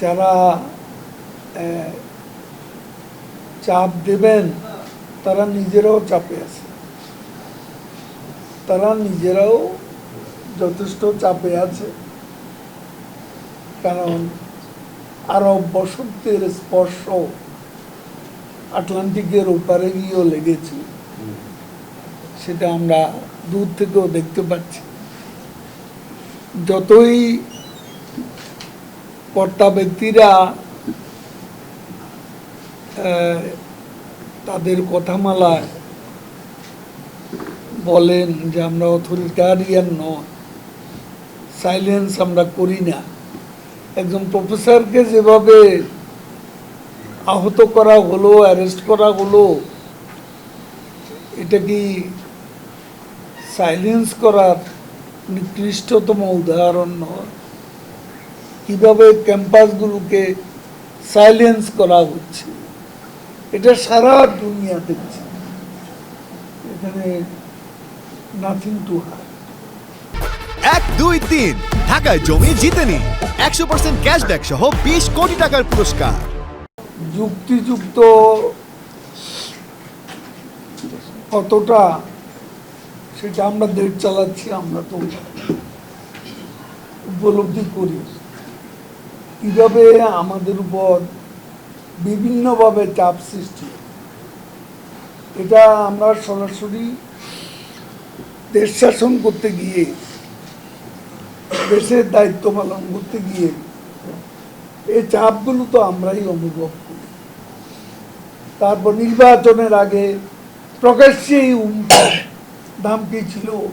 যারা চাপ দেবেন, তারা নিজেরাও চাপে আছে। তারা নিজেরাও যথেষ্ট চাপে আছে। কারণ আরব বসন্তের স্পর্শ আটলান্টিকের ওপারে গিয়েও লেগেছে। সেটা আমরা দূর থেকেও দেখতে পাচ্ছি। যতই কর্তা ব্যক্তিরা তাদের কথামালায় বলেন যে আমরা অথরিটারিয়ান নয়, সাইলেন্স আমরা করি না। একজন প্রফেসরকে যেভাবে আহত করা হলো, অ্যারেস্ট করা হলো, এটা কি সাইলেন্স করার নিকৃষ্টতম উদাহরণ নয়? কীভাবে ক্যাম্পাসগুলোকে সাইলেন্স করা হচ্ছে। এটা সারা দুনিয়া দেখছে এখানে নাথিং টু হাই এক দুই তিন। ঢাকায় জমি জিতে নিন একশো পার্সেন্ট ক্যাশব্যাক সহ বিশ কোটি টাকার পুরস্কার। যুক্তিযুক্ত কতটা সেটা আমরা দেশ চালাচ্ছি আমরা তো উপলব্ধি করি। কীভাবে আমাদের উপর বিভিন্নভাবে চাপ সৃষ্টি এটা আমরা সরাসরি দেশ শাসন করতে গিয়ে, দেশের দায়িত্ব পালন করতে গিয়ে, এই চাপগুলো তো আমরাই অনুভব করি। তারপর নির্বাচনের আগে প্রকাশ্যেই উম- ধামকি ছিল,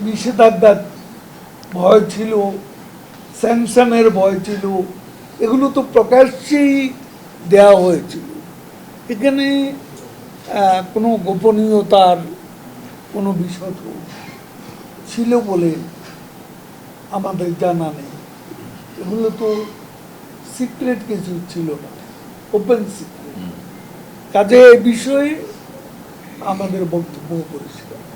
নিষেধাজ্ঞার ভয় ছিল স্যাংশনের ভয় ছিল। এগুলো তো প্রকাশ্যেই দেওয়া হয়েছিল। এখানে কোনো গোপনীয়তার কোনো বিষয় ছিল বলে আমাদের জানা নেই। এগুলো তো সিক্রেট কিছু ছিল না। ওপেন সিক্রেট কাজে এ বিষয়ে আমাদের বক্তব্য পরিষ্কার।